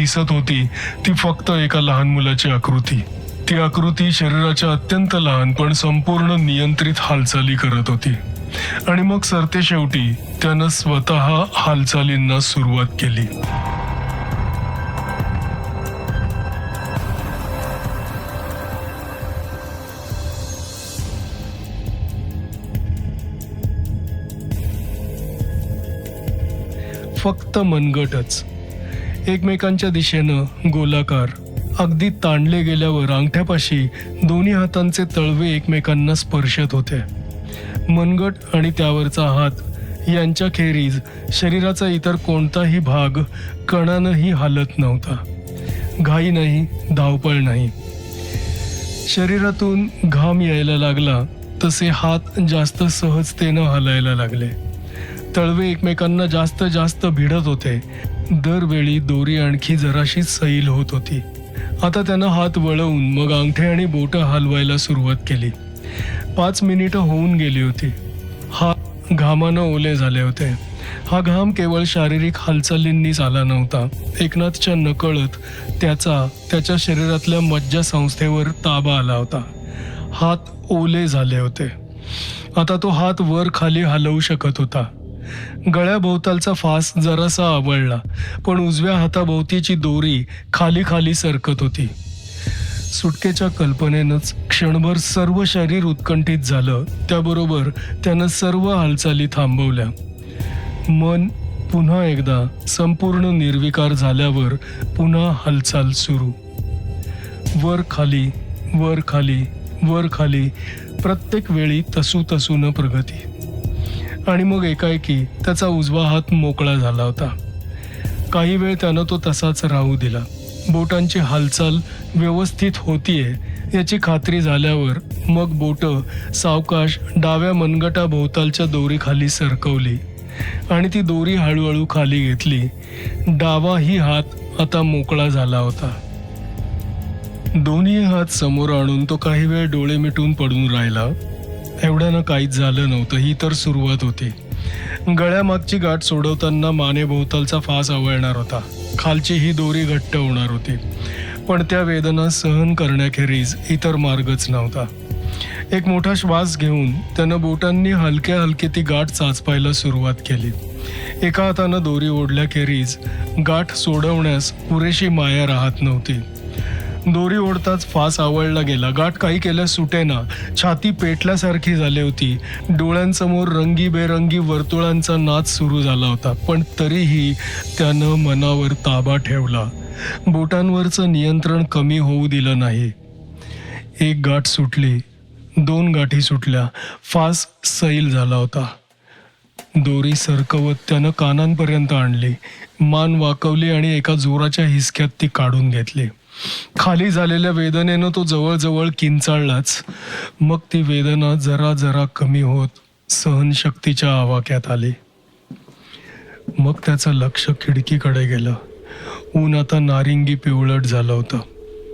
दिसत होती ती फक्त एका लहान मुलाची आकृती. ती आकृती शरीराच्या अत्यंत लहान पण संपूर्ण नियंत्रित हालचाली करत होती. आणि मग सरते शेवटी त्यानं स्वतः हालचालींना सुरुवात केली. फक्त मनगटच. एकमेकांच्या दिशेनं गोलाकार. अगदी ताणले गेल्यावर अंगठ्यापाशी दोन्ही हातांचे तळवे एकमेकांना स्पर्शत होते. मनगट आणि त्यावरचा हात यांच्या खेरीज शरीराचा इतर कोणताही भाग कणानंही हालत नव्हता. घाई नाही धावपळ नाही. शरीरातून घाम यायला लागला तसे हात जास्त सहजतेनं हलायला लागले. तळवे एकमेकांना जास्त जास्त भिडत होते. दरवेळी दोरी आणखी जराशी सैल होत होती. आता त्यानं हात वळवून मग अंगठे आणि बोटं हलवायला सुरुवात केली. पाच मिनिटं होऊन गेली होती. हा घामानं ओले झाले होते. हा घाम केवळ शारीरिक हालचालींनीच आला नव्हता. एकनाथच्या नकळत त्याचा त्याच्या शरीरातल्या मज्जा संस्थेवर ताबा आला होता. हात ओले झाले होते. आता तो हात वर खाली हलवू शकत होता. गळ्याभोवतालचा फास जरासा आवळला. पण उजव्या हाताभोवतीची दोरी खाली खाली सरकत होती. सुटकेच्या कल्पनेनंच क्षणभर सर्व शरीर उत्कंठित झालं. त्याबरोबर त्यानं सर्व हालचाली थांबवल्या. मन पुन्हा एकदा संपूर्ण निर्विकार झाल्यावर पुन्हा हालचाल सुरू. वर खाली वर खाली वर खाली प्रत्येक वेळी तसू तसून प्रगती. आणि मग एकाएकी त्याचा उजवा हात मोकळा झाला होता. काही वेळ त्यानं तो तसाच राहू दिला. बोटांची हालचाल व्यवस्थित होतीये याची खात्री झाल्यावर मग बोट सावकाश डाव्या मनगटा भोवतालच्या दोरीखाली सरकवली आणि ती दोरी हळूहळू खाली घेतली. डावाही हात आता मोकळा झाला होता. दोन्ही हात समोर आणून तो काही वेळ डोळे मिटून पडून राहिला. एवढ्यानं काहीच झालं नव्हतं. ही तर सुरुवात होती. गळ्यामागची गाठ सोडवताना मानेभोवतालचा फास आवळणार होता. खालची ही दोरी घट्ट होणार होती. पण त्या वेदना सहन करण्याखेरीज इतर मार्गच नव्हता. एक मोठा श्वास घेऊन त्यानं बोटांनी हलक्या हलके ती गाठ चाचपायला सुरुवात केली. एका हातानं दोरी ओढल्याखेरीज गाठ सोडवण्यास पुरेशी माया राहत नव्हती. दोरी ओढताच फास आवळला गेला. गाठ काही केल्यास सुटेना छाती पेटल्यासारखी झाली होती. डोळ्यांसमोर रंगीबेरंगी वर्तुळांचा नाच सुरू झाला होता. पण तरीही त्यानं मनावर ताबा ठेवला. बोटांवरचं नियंत्रण कमी होऊ दिलं नाही. एक गाठ सुटली. दोन गाठी सुटल्या. फास सैल झाला होता. दोरी सरकवत त्यानं कानांपर्यंत आणली. मान वाकवली आणि एका जोराच्या हिसक्यात ती काढून घेतली. खाली झालेल्या वेदनेनं तो जवळजवळ किंचाळलाच. मग ती वेदना जरा जरा कमी होत सहनशक्तीच्या आवाक्यात आली. मग त्याचं लक्ष खिडकीकडे गेलं. ऊन आता नारिंगी पिवळट झालं होतं.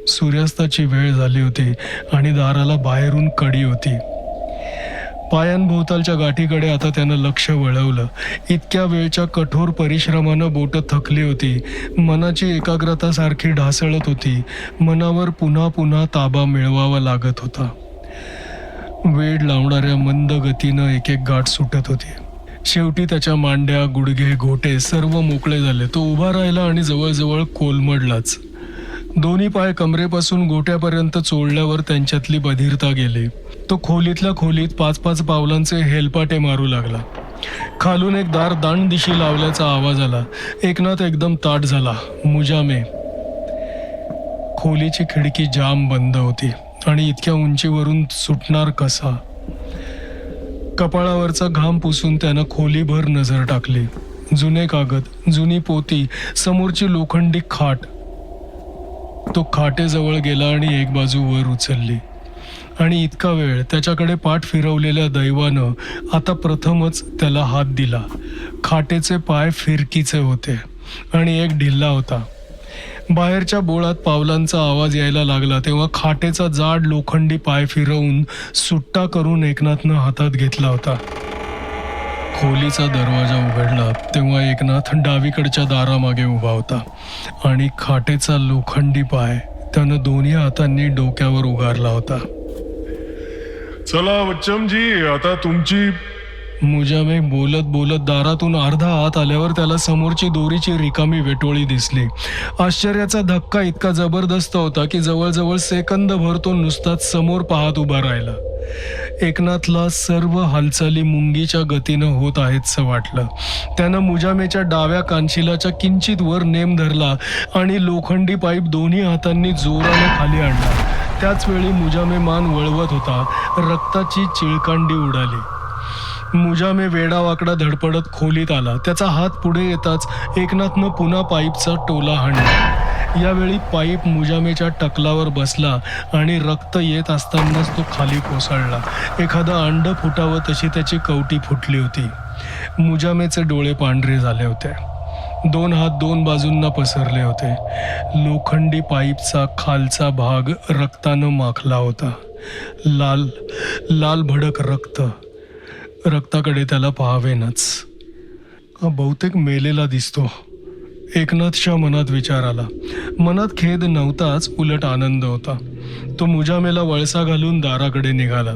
सूर्यास्ताची वेळ झाली होती आणि दाराला बाहेरून कडी होती. पायांभोवतालच्या गाठीकडे आता त्यानं लक्ष वळवलं. इतक्या वेळच्या कठोर परिश्रमानं बोटं थकली होती. मनाची एकाग्रता सारखी ढासळत होती. मनावर पुन्हा पुन्हा ताबा मिळवावा लागत होता. वेळ लावणाऱ्या मंद गतीनं एक एक गाठ सुटत होती. शेवटी त्याच्या मांड्या गुडघे घोटे सर्व मोकळे झाले. तो उभा राहिला आणि जवळजवळ कोलमडलाच. दोन्ही पाय कमरेपासून गोट्यापर्यंत चोळल्यावर त्यांच्यातली बधिरता गेली. तो खोलीतल्या खोलीत पाच पाच पावलांचे हेलपाटे मारू लागला. खालून एक दार दांड दिशी लावल्याचा आवाज आला. एकनाथ एकदम ताट झाला. मुजामे. खोलीची खिडकी जाम बंद होती आणि इतक्या उंचीवरून सुटणार कसा? कपाळावरचा घाम पुसून त्यानं खोलीभर नजर टाकली. जुने कागद जुनी पोती समोरची लोखंडी खाट. तो खाटेजवळ गेला आणि एक बाजू वर उचलली. आणि इतका वेळ त्याच्याकडे पाठ फिरवलेल्या दैवानं आता प्रथमच त्याला हात दिला. खाटेचे पाय फिरकीचे होते आणि एक ढिल्ला होता. बाहेरच्या बोळात पावलांचा आवाज यायला लागला तेव्हा खाटेचा जाड लोखंडी पाय फिरवून सुट्टा करून एकनाथनं हातात घेतला होता. खोलीचा दरवाजा उघडला तेव्हा एकनाथ डावीकडच्या दारामागे उभा होता आणि खाटेचा लोखंडी पाय त्यानं दोन्ही हातांनी डोक्यावर उगारला होता. चला बच्चमजी आता तुमची मुजामे बोलत बोलत दारातून अर्धा आत आल्यावर त्याला समोरची दोरीची रिकामी वेटोळी दिसली. आश्चर्याचा धक्का इतका जबरदस्त होता की जवळजवळ सेकंदभर तो नुसताच समोर पाहत उभा राहिला. एकनाथला सर्व हालचाली मुंगीच्या गतीनं होत आहेतसं वाटलं. त्यानं मुजामेच्या डाव्या कानशिलाच्या किंचित वर नेम धरला आणि लोखंडी पाईप दोन्ही हातांनी जोराने खाली आणला. त्याच वेळी मुजामे मान वळवत होता. रक्ताची चिळकांडी उडाली. मुजामे वेडावाकडा धडपडत खोलीत आला. त्याचा हात पुढे येताच एकनाथनं पुन्हा पाईपचा टोला हाणला. यावेळी पाईप मुजामेच्या टकलावर बसला आणि रक्त येत असतानाच तो खाली कोसळला. एखादं अंड फुटावं तशी त्याची कवटी फुटली होती. मुजामेचे डोळे पांढरे झाले होते. दोन हात दोन बाजूंना पसरले होते. लोखंडी पाईपचा खालचा भाग रक्तानं माखला होता. लाल लाल भडक रक्त. रक्ताकडे त्याला पाहावेनच. हा बहुतेक मेलेला दिसतो. एकनाथच्या मनात विचार आला. मनात खेद नव्हताच उलट आनंद होता. तो मुजामेला वळसा घालून दाराकडे निघाला.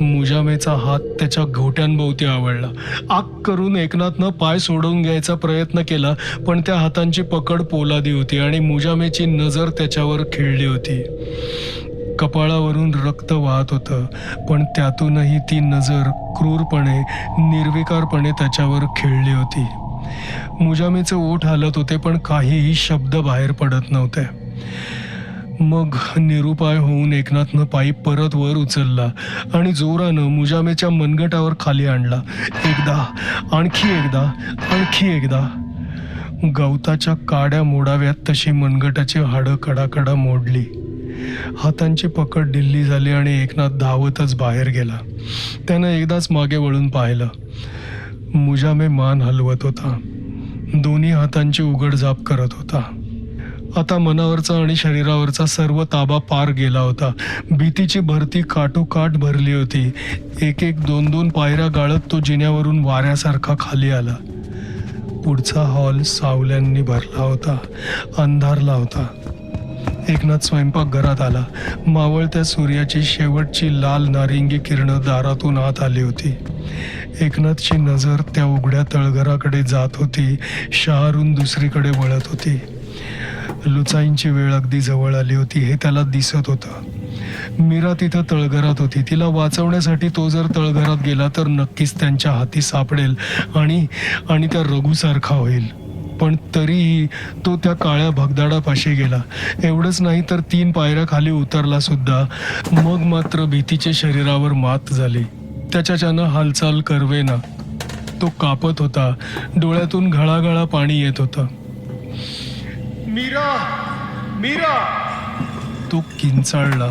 मुजामेचा हात त्याच्या घोट्यांभोवती आवडला. आग करून एकनाथनं पाय सोडवून घ्यायचा प्रयत्न केला पण त्या हातांची पकड पोलादी होती आणि मुजामेची नजर त्याच्यावर खिळली होती. कपाळावरून रक्त वाहत होतं. पण त्यातूनही ती नजर क्रूरपणे निर्विकारपणे त्याच्यावर खेळली होती. मुजामीचे ओठ हालत होते पण काहीही शब्द बाहेर पडत नव्हते. मग निरुपाय होऊन एकनाथनं पायी परत वर उचलला आणि जोरानं मुजामेच्या मनगटावर खाली आणला. एकदा आणखी एकदा आणखी एकदा. गवताच्या काड्या मोडाव्यात तशी मनगटाची हाडं कडाकडा मोडली. हातांची पकड ढिल्ली झाली आणि एकनाथ धावतच बाहेर गेला. त्यानं एकदाच मागे वळून पाहिलं. मुजामे मान हलवत होता. दोन्ही हातांची उघडझाप करत होता. आता मनावरचा आणि शरीरावरचा सर्व ताबा पार गेला होता. भीतीची भरती काठोकाठ भरली होती. एक एक दोन दोन पायऱ्या गाळत तो जिन्यावरून वाऱ्यासारखा खाली आला. पुढचा हॉल सावल्यांनी भरला होता. अंधारला होता. एकनाथ स्वयंपाकघरात आला. मावळत्या सूर्याची शेवटची लाल नारिंगी किरणं दारातून आत आली होती. एकनाथची नजर त्या उघड्या तळघराकडे जात होती. शहारून दुसरीकडे वळत होती. लुचाईंची वेळ अगदी जवळ आली होती हे त्याला दिसत होतं. मीरा तिथं तळघरात होती. तिला वाचवण्यासाठी तो जर तळघरात गेला तर नक्कीच त्यांच्या हाती सापडेल आणि आणि त्या रघुसारखा होईल. पण तरीही तो त्या काळ्या भगदाडापाशी गेला. एवढंच नाही तर तीन पायऱ्या खाली उतरला सुद्धा. मग मात्र भीतीच्या शरीरावर मात झाली. त्याच्याच्यानं हालचाल करवेना तो कापत होता. डोळ्यातून घळाघळा पाणी येत होतं. मीरा मीरा! तो किंचाळला.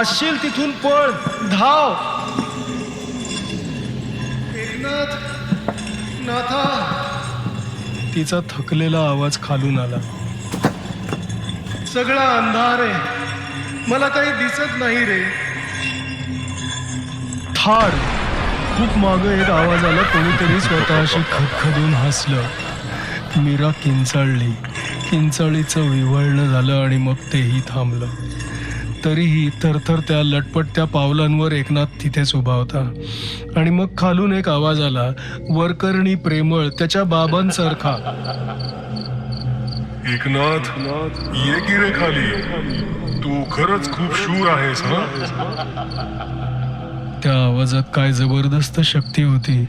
असशील तिथून पळ धाव! एकनाथ नाथा! तिचा थकलेला आवाज खालून आला. सगळा अंधार आहे. मला काही दिसत नाही रे. थाड खूप माग एक आवाज आला कोणीतरी स्वतःशी खदखदून हसलं. मीरा किंचाळली. किंचाळीचं विवळणं झालं आणि मग तेही थांबलं. तरीही थरथर त्या लटपटत्या पावलांवर एकनाथ तिथेच उभा होता. आणि मग खालून एक आवाज आला वरकरणी प्रेमळ त्याच्या बाबांसारखा. एकनाथ ये की रे खाली? तू खरंच खूप शूर आहेस ना त्या आवाजात काय जबरदस्त शक्ती होती.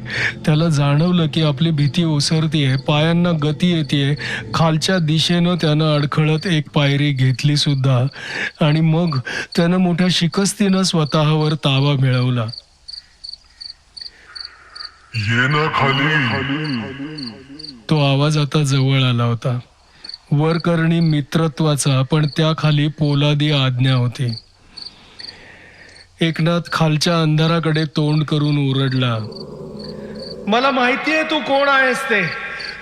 त्याला जाणवलं की आपली भीती ओसरतीये पायांना गती येते खालच्या दिशेनं त्यानं अडखळत एक पायरी घेतली सुद्धा. आणि मग त्यानं मोठ्या शिकस्तीनं स्वतःवर ताबा मिळवला. ये ना खाली. तो आवाज आता जवळ आला होता. वरकरणी मित्रत्वाचा पण त्याखाली पोलादी आज्ञा होती. एकनाथ खालच्या अंधाराकडे तोंड करून ओरडला. मला माहितीये तू कोण आहेस ते.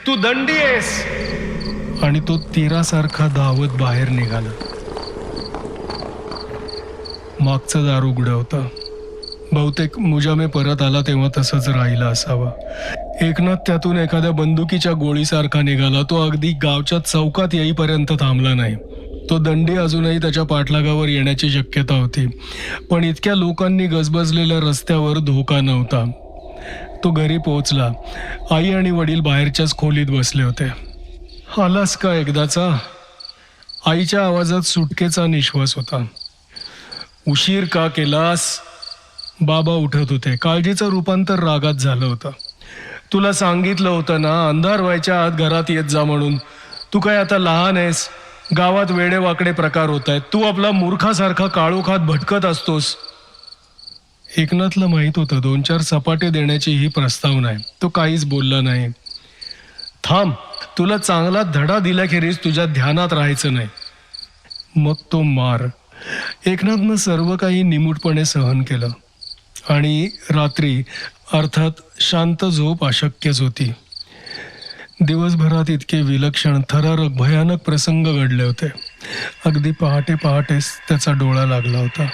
तू दंडी आहेस. आणि तो तीरासारखा धावत बाहेर निघाला. मागचं दार उघडं होतं बहुतेक मुजामे परत आला तेव्हा तसंच राहिला असावा. एकनाथ त्यातून एखाद्या बंदुकीच्या गोळीसारखा निघाला. तो अगदी गावच्या चौकात येईपर्यंत थांबला नाही. तो दंडी अजूनही त्याच्या पाठलागावर येण्याची शक्यता होती. पण इतक्या लोकांनी गजबजलेल्या रस्त्यावर धोका नव्हता. तो घरी पोहोचला. आई आणि वडील बाहेरच्याच खोलीत बसले होते. आलास का एकदाचा? आईच्या आवाजात सुटकेचा निश्वास होता. उशीर का केलास? बाबा उठत होते. काळजीचं रूपांतर रागात झालं होतं. तुला सांगितलं होतं ना अंधार व्हायच्या आत घरात येत जा म्हणून. तू काय आता लहान आहेस? गावात वेडेवाकडे प्रकार होत आहेत. तू आपला मूर्खासारखा काळोखात भटकत असतोस. एकनाथला माहीत होतं दोन चार सपाटे देण्याची ही प्रस्तावना आहे तो काहीच बोलला नाही. थांब तुला चांगला धडा दिल्याखेरीज तुझ्या ध्यानात राहायचं नाही. मग तो मार. एकनाथनं सर्व काही निमूटपणे सहन केलं. आणि रात्री अर्थात शांत झोप अशक्यच होती. दिवसभरात इतके विलक्षण थरारक भयानक प्रसंग घडले होते. अगदी पहाटे पहाटेच त्याचा डोळा लागला होता.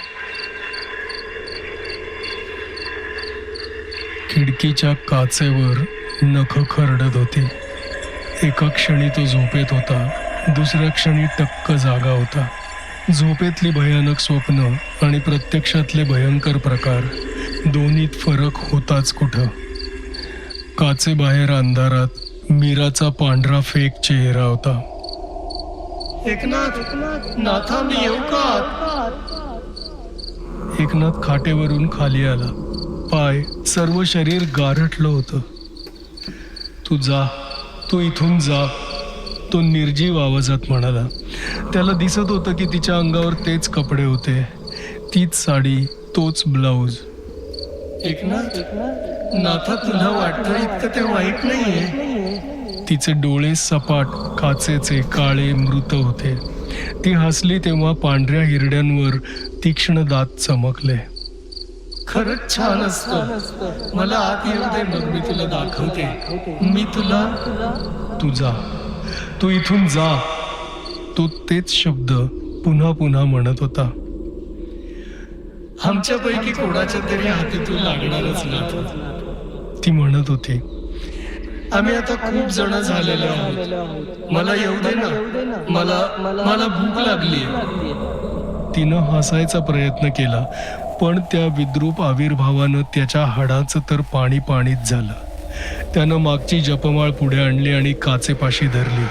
खिडकीच्या काचेवर नख खरडत होती. एका क्षणी तो झोपेत होता. दुसऱ्या क्षणी टक्क जागा होता. झोपेतली भयानक स्वप्न आणि प्रत्यक्षातले भयंकर प्रकार दोन्हीत फरक होताच कुठं? काचेबाहेर अंधारात मीराचा पांढरा फेक चेहरा होता. एकनाथ नाथा मी येऊ का? एकनाथ खाटेवरून खाली आला. पाय सर्व शरीर गारठलं होतं. तू जा तू इथून जा तो निर्जीव आवाजात म्हणाला. त्याला दिसत होतं की तिच्या अंगावर तेच कपडे होते. तीच साडी तोच ब्लाऊज. एकनाथ नाथा तुला वाटतं इतकं ते वाईट नाहीये. तिचे डोळे सपाट काचेचे काळे मृत होते. ती हसली तेव्हा पांढऱ्या हिरड्यांवर तीक्ष्ण दात चमकले. खरंच छान असत. मला आत येऊ दे मग मी तुला दाखवते. मी तुला तू जा तू इथून जा. तो तेच शब्द पुन्हा पुन्हा म्हणत होता. आमच्यापैकी कोणाच्या तरी हाती तू लागणारच ना ती म्हणत होती आम्ही आता खूप जण झालेलो आहोत. मला येऊ दे ना. मला मला भूक लागली तिनं हसायचा प्रयत्न केला पण त्या विद्रूप आविर्भावानं त्याच्या हाडाचं तर पाणी पाणीच झालं. त्यानं मागची जपमाळ पुढे आणली आणि काचेपाशी धरली.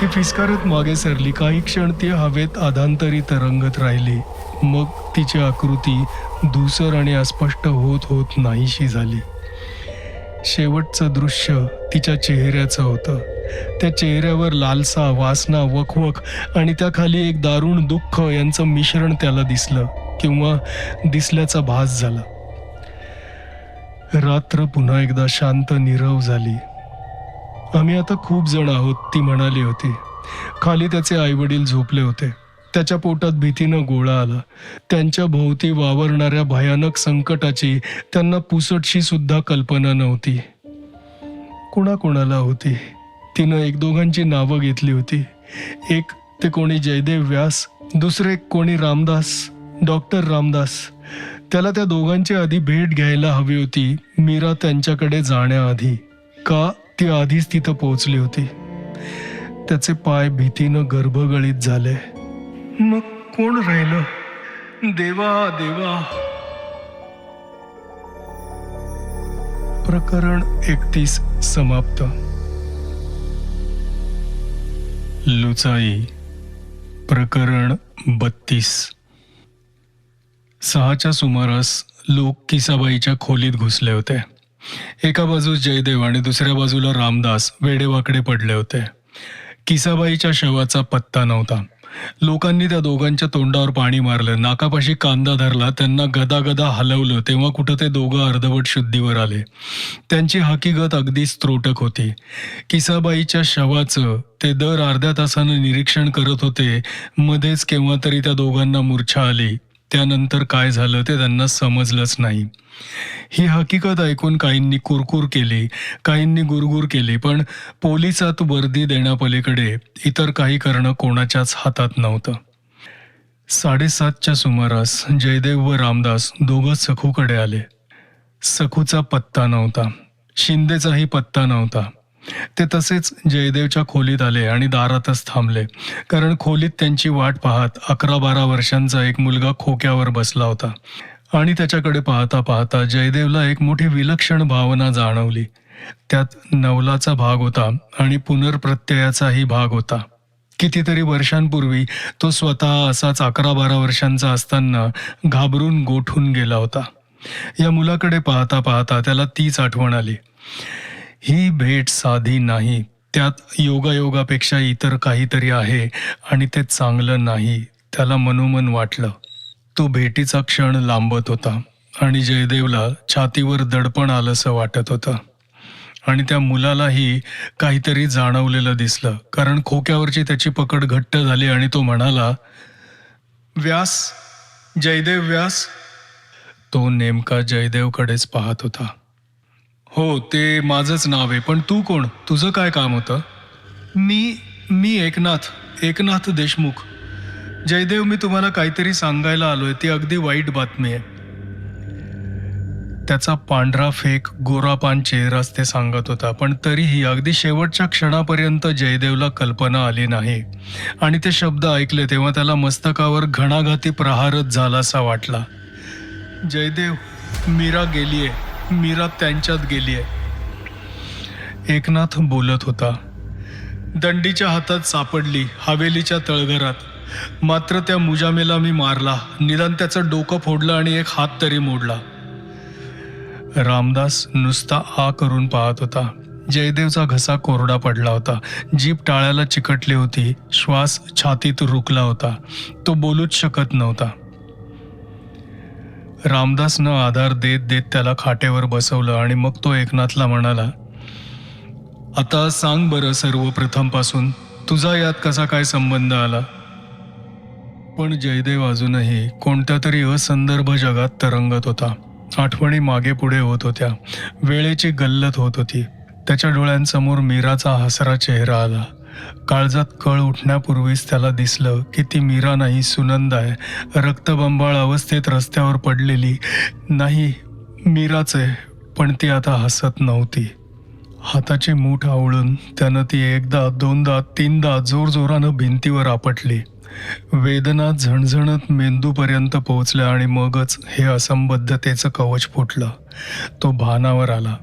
ती फिसकारत मागे सरली. काही क्षण ती हवेत आधांतरी तरंगत राहिली. मग तिची आकृती धूसर आणि अस्पष्ट होत होत नाहीशी झाली. शेवटचं दृश्य तिच्या चेहऱ्याचं होतं. त्या चेहऱ्यावर लालसा वासना वखवख आणि त्याखाली एक दारुण दुःख यांचं मिश्रण त्याला दिसलं किंवा दिसल्याचा भास झाला. रात्र पुन्हा एकदा शांत निरव झाली. आम्ही आता खूप जण आहोत ती म्हणाली होती. खाली त्याचे आईवडील झोपले होते. त्याच्या पोटात भीतीनं गोळा आला. त्यांच्या भोवती वावरणाऱ्या भयानक संकटाची त्यांना पुसटशी सुद्धा कल्पना नव्हती. कोणाकोणाला होती? तिनं एक दोघांची नावं घेतली होती. एक ते कोणी जयदेव व्यास दुसरे कोणी रामदास डॉक्टर रामदास. त्याला त्या दोघांची आधी भेट घ्यायला हवी होती मीरा त्यांच्याकडे जाण्याआधी. का? ती आधीच तिथं पोहोचली होती. त्याचे पाय भीतीनं गर्भगळीत झाले. मग कोण राहिलं? देवा देवा. प्रकरण एकतीस समाप्त. लुचाई प्रकरण बत्तीस. सहाच्या सुमारास लोक किसाबाईच्या खोलीत घुसले होते. एका बाजूस जयदेव आणि दुसऱ्या बाजूला रामदास वेडेवाकडे पडले होते. किसाबाईच्या शवाचा पत्ता नव्हता. लोकांनी त्या दोघांच्या तोंडावर पाणी मारलं. नाकापाशी कांदा धरला. त्यांना गदागदा हलवलं. तेव्हा कुठं ते दोघं अर्धवट शुद्धीवर आले. त्यांची हकीकत अगदी स्त्रोटक होती. किसाबाईच्या शवाचं ते दर अर्ध्या तासानं निरीक्षण करत होते. मध्येच केव्हा तरी त्या दोघांना मूर्छा आली. त्यानंतर काय झालं ते त्यांना समजलंच नाही. ही हकीकत ऐकून काहींनी कुरकुर केली काहींनी गुरगुर केली पण पोलिसात वर्दी देण्यापलीकडे इतर काही करणं कोणाच्याच हातात नव्हतं. साडेसातच्या सुमारास जयदेव व रामदास दोघं सखूकडे आले. सखूचा पत्ता नव्हता. शिंदेचाही पत्ता नव्हता. ते तसेच जयदेवच्या खोलीत आले आणि दारातच थांबले. कारण खोलीत त्यांची वाट पाहत अकरा बारा वर्षांचा एक मुलगा खोक्यावर बसला होता. आणि त्याच्याकडे पाहता पाहता जयदेवला एक मोठी विलक्षण भावना जाणवली. त्यात नवलाचा भाग होता आणि पुनर्प्रत्ययाचाही भाग होता. कितीतरी वर्षांपूर्वी तो स्वतः असाच अकरा बारा वर्षांचा असताना घाबरून गोठून गेला होता. या मुलाकडे पाहता पाहता त्याला तीच आठवण आली. ही भेट साधी नाही. त्यात योगायोगापेक्षा इतर काहीतरी आहे आणि ते चांगलं नाही त्याला मनोमन वाटलं. तो भेटीचा क्षण लांबत होता आणि जयदेवला छातीवर दडपण आलंसं वाटत होतं. आणि त्या मुलालाही काहीतरी जाणवलेलं दिसलं कारण खोक्यावरची त्याची पकड घट्ट झाली आणि तो म्हणाला व्यास जयदेव व्यास. तो नेमका जयदेवकडेच पाहत होता. हो ते माझंच नाव आहे. पण तू कोण? तुझं काय काम होतं? मी मी एकनाथ एकनाथ देशमुख. जयदेव मी तुम्हाला काहीतरी सांगायला आलोय. ती अगदी वाईट बातमी आहे. त्याचा पांढरा फेक गोरापान चेहराच ते सांगत होता. पण तरीही अगदी शेवटच्या क्षणापर्यंत जयदेवला कल्पना आली नाही. आणि ते शब्द ऐकले तेव्हा त्याला मस्तकावर घणाघाती प्रहारच झालासा वाटला. जयदेव मीरा गेलीये. मीरा त्यांच्यात गेली आहे. एकनाथ बोलत होता दंडीच्या हातात सापडली हवेलीच्या तळघरात. मात्र त्या मुजामेला मी मारला निदान त्याचं डोकं फोडलं आणि एक हात तरी मोडला. रामदास नुसता आ करून पाहत होता. जयदेवचा घसा कोरडा पडला होता. जीप टाळ्याला चिकटली होती. श्वास छातीत रुकला होता. तो बोलूच शकत नव्हता. रामदासनं आधार देत देत त्याला खाटेवर बसवलं आणि मग तो एकनाथला म्हणाला आता सांग बरं सर्वप्रथमपासून तुझा यात कसा काय संबंध आला पण जयदेव अजूनही कोणत्या तरी असंदर्भ जगात तरंगत होता. आठवणी मागे पुढे होत होत्या. वेळेची गल्लत होत होती. त्याच्या डोळ्यांसमोर मीराचा हसरा चेहरा आला. काळजात कळ उठण्यापूर्वीच त्याला दिसलं की ती मीरा नाही सुनंद आहे. रक्तबंबाळ अवस्थेत रस्त्यावर पडलेली नाही मीराच आहे पण ती आता हसत नव्हती. हाताची मूठ आवळून त्यानं ती एकदा दोनदा तीनदा जोरजोरानं भिंतीवर आपटली. वेदना झणझणत मेंदूपर्यंत पोहोचल्या आणि मगच हे असंबद्धतेचं कवच फुटलं. तो भानावर आला.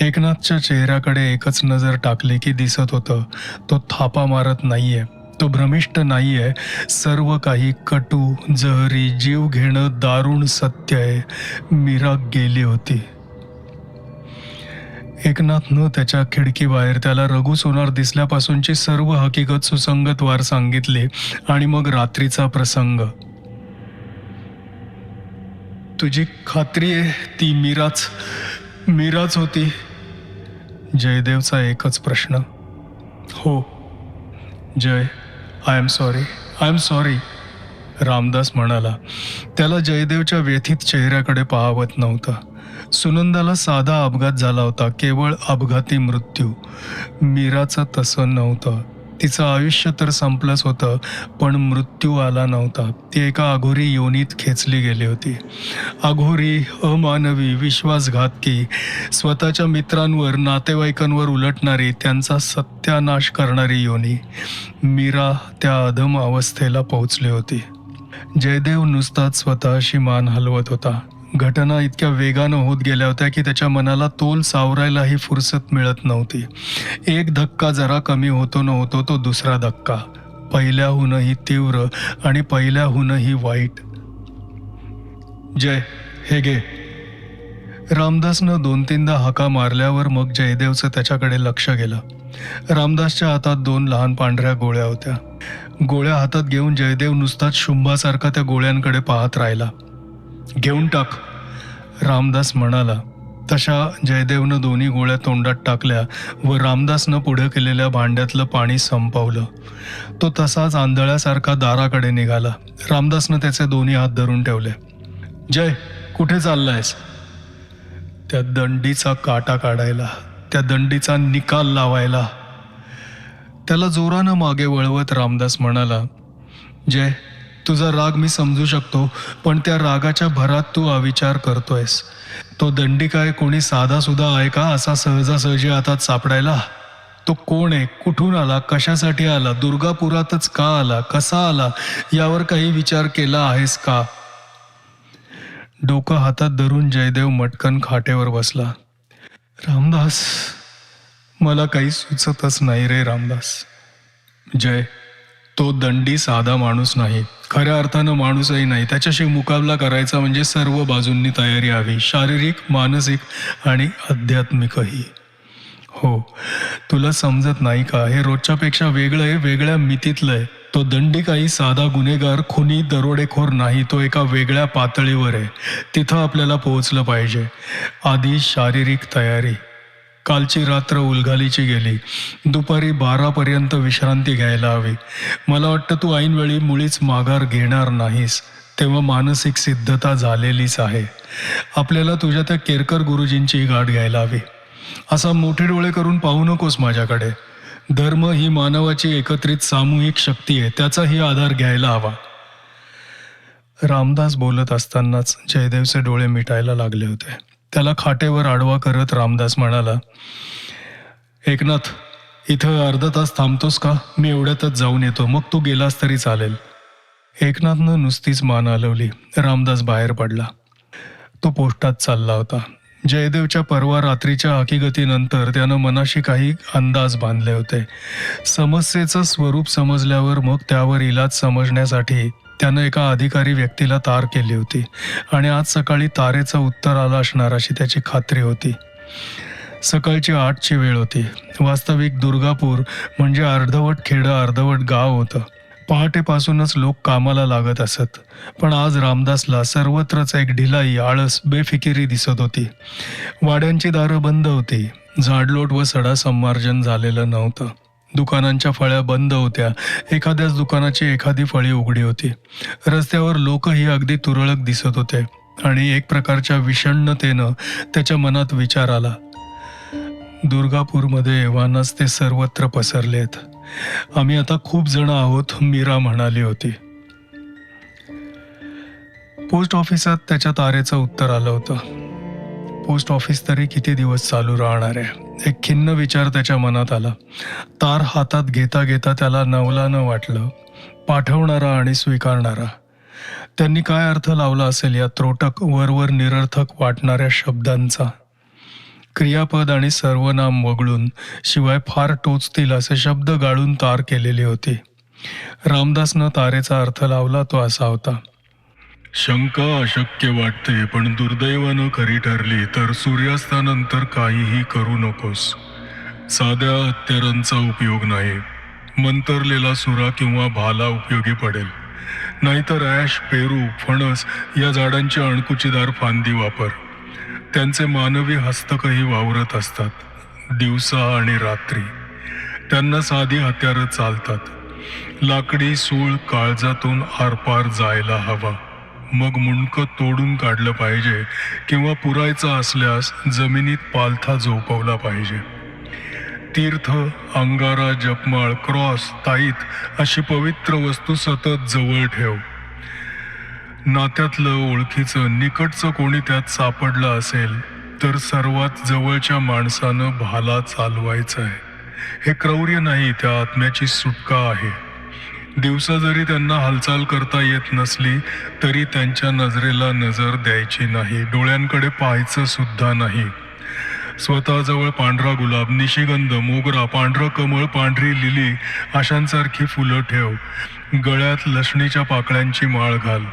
एकनाथच्या चेहऱ्याकडे एकच नजर टाकली की दिसत होतं तो थापा मारत नाहीये तो भ्रमिष्ट नाहीये सर्व काही कटू जहरी जीव घेणं दारुण सत्य आहे मीरा गेली होती. एकनाथनं त्याच्या खिडकीबाहेर त्याला रघु सोनार दिसल्यापासूनची सर्व हकीकत सुसंगतवार सांगितली आणि मग रात्रीचा प्रसंग. तुझी खात्री आहे ती मीराच मीराच होती. जयदेवचा एकच प्रश्न. हो. Jay I am sorry I am sorry Ramdas म्हणाला. त्याला जयदेवच्या व्यथित चेहऱ्याकडे पाहावत नव्हतं. सुनंदाला साधा अपघात झाला होता. केवळ अपघाती मृत्यू. मीराचं तसं नव्हतं. तिचं आयुष्य तर संपलंच होतं पण मृत्यू आला नव्हता. ती एका अघोरी योनीत खेचली गेली होती. अघोरी अमानवी विश्वासघातकी स्वतःच्या मित्रांवर नातेवाईकांवर उलटणारी त्यांचा सत्यानाश करणारी योनी मीरा त्या अधम अवस्थेला पोहोचली होती. जयदेव नुसताच स्वतःशी मान हलवत होता. घटना इतक्या वेगानं होत गेल्या होत्या की त्याच्या मनाला तोल सावरायलाही फुरसत मिळत नव्हती. एक धक्का जरा कमी होतो न होतो तो दुसरा धक्का. पहिल्याहूनही तीव्र आणि पहिल्याहूनही वाईट. जय हे गे रामदासनं दोन तीनदा हाका मारल्यावर मग जयदेवचं त्याच्याकडे लक्ष गेलं. रामदासच्या हातात दोन लहान पांढऱ्या गोळ्या होत्या. गोळ्या हातात घेऊन जयदेव नुसताच शुंभासारखा त्या गोळ्यांकडे पाहत राहिला. घेऊन टाक. रामदास म्हणाला तशा जयदेवनं दोन्ही गोळ्या तोंडात टाकल्या व रामदासनं पुढे केलेल्या भांड्यातलं पाणी संपवलं. तो तसाच आंधळ्यासारखा दाराकडे निघाला. रामदासनं त्याचे दोन्ही हात धरून ठेवले. जय कुठे चाललायस? त्या दंडीचा काटा काढायला त्या दंडीचा निकाल लावायला. त्याला जोरानं मागे वळवत रामदास म्हणाला जय तुझा राग मी समजू शकतो पण त्या रागाच्या भरात तू अविचार करतोयस. तो दंडी काय कोणी साधा सुद्धा आहे का? असा सहजासहजी हातात सापडायला? तो कोण आहे? कुठून आला? कशासाठी आला? दुर्गापुरातच का आला? कसा आला? यावर काही विचार केला आहेस का? डोकं हातात धरून जयदेव मटकन खाटेवर बसला. रामदास मला काही सुचतच नाही रे रामदास. जय. तो दंडी साधा माणूस नाही. खऱ्या अर्थानं माणूसही नाही. त्याच्याशी मुकाबला करायचा म्हणजे सर्व बाजूंनी तयारी हवी. शारीरिक मानसिक आणि आध्यात्मिकही. हो. तुला समजत नाही का? हे रोजच्यापेक्षा वेगळं आहे वेगळ्या मितीतलं आहे. तो दंडी काही साधा गुन्हेगार खुनी दरोडेखोर नाही. तो एका वेगळ्या पातळीवर आहे. तिथं आपल्याला पोहोचलं पाहिजे. आधी शारीरिक तयारी. कालची रात्र उलघालीची गेली. दुपारी बारापर्यंत विश्रांती घ्यायला हवी. मला वाटतं तू ऐनवेळी मुळीच माघार घेणार नाहीस. तेव्हा मानसिक सिद्धता झालेलीच आहे. आपल्याला तुझ्या त्या केरकर गुरुजींची गाठ घ्यायला हवी. असा मोठे डोळे करून पाहू नकोस माझ्याकडे. धर्म ही मानवाची एकत्रित सामूहिक शक्ती आहे त्याचाही आधार घ्यायला हवा. रामदास बोलत असतानाच जयदेवचे डोळे मिटायला लागले होते. त्याला खाटेवर आडवा करत रामदास म्हणाला एकनाथ इथं अर्धा तास थांबतोस का? मी एवढ्यातच जाऊन येतो. मग तू गेलास तरी चालेल. एकनाथनं नुसतीच मान हलवली. रामदास बाहेर पडला. तो पोस्टात चालला होता. जयदेवच्या परवा रात्रीच्या हकीगतीनंतर त्यानं मनाशी काही अंदाज बांधले होते. समस्येचं स्वरूप समजल्यावर मग त्यावर इलाज समजण्यासाठी त्यानं एका अधिकारी व्यक्तीला तार केली होती आणि आज सकाळी तारेचं उत्तर आलं असणार अशी त्याची खात्री होती. सकाळची आठची वेळ होती. वास्तविक दुर्गापूर म्हणजे अर्धवट खेडं अर्धवट गाव होतं. पहाटेपासूनच लोक कामाला लागत असत. पण आज रामदासला सर्वत्रच एक ढिलाई आळस बेफिकिरी दिसत होती. वाड्यांची दारं बंद होती. झाडलोट व सडा संमार्जन झालेलं नव्हतं. दुकानांच्या फळ्या बंद होत्या. एखाद्याच दुकानाची एखादी फळी उघडी होती. रस्त्यावर लोकही अगदी तुरळक दिसत होते आणि एक प्रकारच्या विषण्णतेनं त्याच्या मनात विचार आला. दुर्गापूरमध्ये एव्हानाच ते सर्वत्र पसरलेत. आम्ही आता खूप जण आहोत मीरा म्हणाली होती. पोस्ट ऑफिसात त्याच्या तारेचं उत्तर आलं होतं. पोस्ट ऑफिस तरी किती दिवस चालू राहणार आहे? एक खिन्न विचार त्याच्या मनात आला. तार हातात घेता घेता त्याला नवलानं वाटलं पाठवणारा आणि स्वीकारणारा. त्यांनी काय अर्थ लावला असेल या त्रोटक वरवर निरर्थक वाटणाऱ्या शब्दांचा? क्रियापद आणि सर्वनाम वगळून शिवाय फार टोचतील असे शब्द गाळून तार केलेली होती. रामदासनं तारेचा अर्थ लावला तो असा होता. शंका अशक्य वाटते पण दुर्दैवानं खरी ठरली तर सूर्यास्तानंतर काहीही करू नकोस. साध्या हत्यारांचा उपयोग नाही. मंतरलेला सुरा किंवा भाला उपयोगी पडेल. नाहीतर ॲश पेरू फणस या झाडांची अणकुचीदार फांदी वापर. त्यांचे मानवी हस्तकही वावरत असतात दिवसा आणि रात्री. त्यांना साधी हत्यारं चालतात. लाकडी सूळ काळजातून आरपार जायला हवा. मग मुंडकं तोडून काढलं पाहिजे किंवा पुरायचं असल्यास जमिनीत पालथा झोपवला पाहिजे. तीर्थ अंगारा जपमाळ क्रॉस ताईत अशी पवित्र वस्तू सतत जवळ ठेव. नात्यातलं ओळखीचं निकटचं कोणी त्यात सापडलं असेल तर सर्वात जवळच्या माणसानं भाला चालवायचं आहे हे क्रौर्य नाही त्या आत्म्याची सुटका आहे. दिवसा जरी त्यांना हालचाल करता येत नसली तरी त्यांच्या नजरेला नजर द्यायची नाही डोळ्यांकडे पाहायचं सुद्धा नाही. स्वतःजवळ पांढरा गुलाब निशिगंध मोगरा पांढरं कमळ पांढरी लिली अशांसारखी फुलं ठेव. गळ्यात लसणीच्या पाकळ्यांची माळ घाल.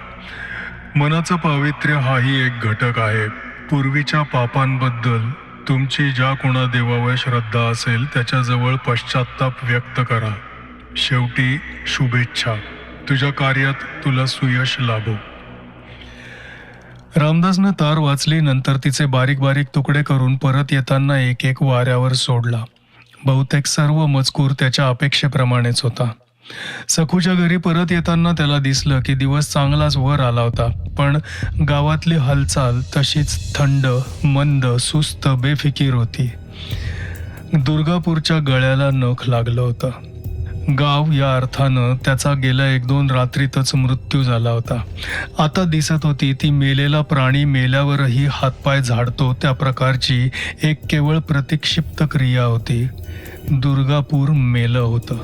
मनाचं पावित्र्य हाही एक घटक आहे. पूर्वीच्या पापांबद्दल तुमची ज्या कोणा देवावर श्रद्धा असेल त्याच्याजवळ पश्चाताप व्यक्त करा. शेवटी शुभेच्छा. तुझ्या कार्यात तुला सुयश लाभो. रामदासनं तार वाचली नंतर तिचे बारीक बारीक तुकडे करून परत येताना एक एक वाऱ्यावर सोडला. बहुतेक सर्व मजकूर त्याच्या अपेक्षेप्रमाणेच होता. सखूच्या घरी परत येताना त्याला दिसलं की दिवस चांगलाच वर आला होता पण गावातली हालचाल तशीच थंड मंद सुस्त बेफिकीर होती. दुर्गापूरच्या गळ्याला नख लागलं होतं. गाव या अर्थानं त्याचा गेल्या एक दोन रात्रीतच मृत्यू झाला होता. आता दिसत होती ती मेलेला प्राणी मेल्यावरही हातपाय झाडतो त्या प्रकारची एक केवळ प्रतिक्षिप्त क्रिया होती. दुर्गापूर मेलं होतं.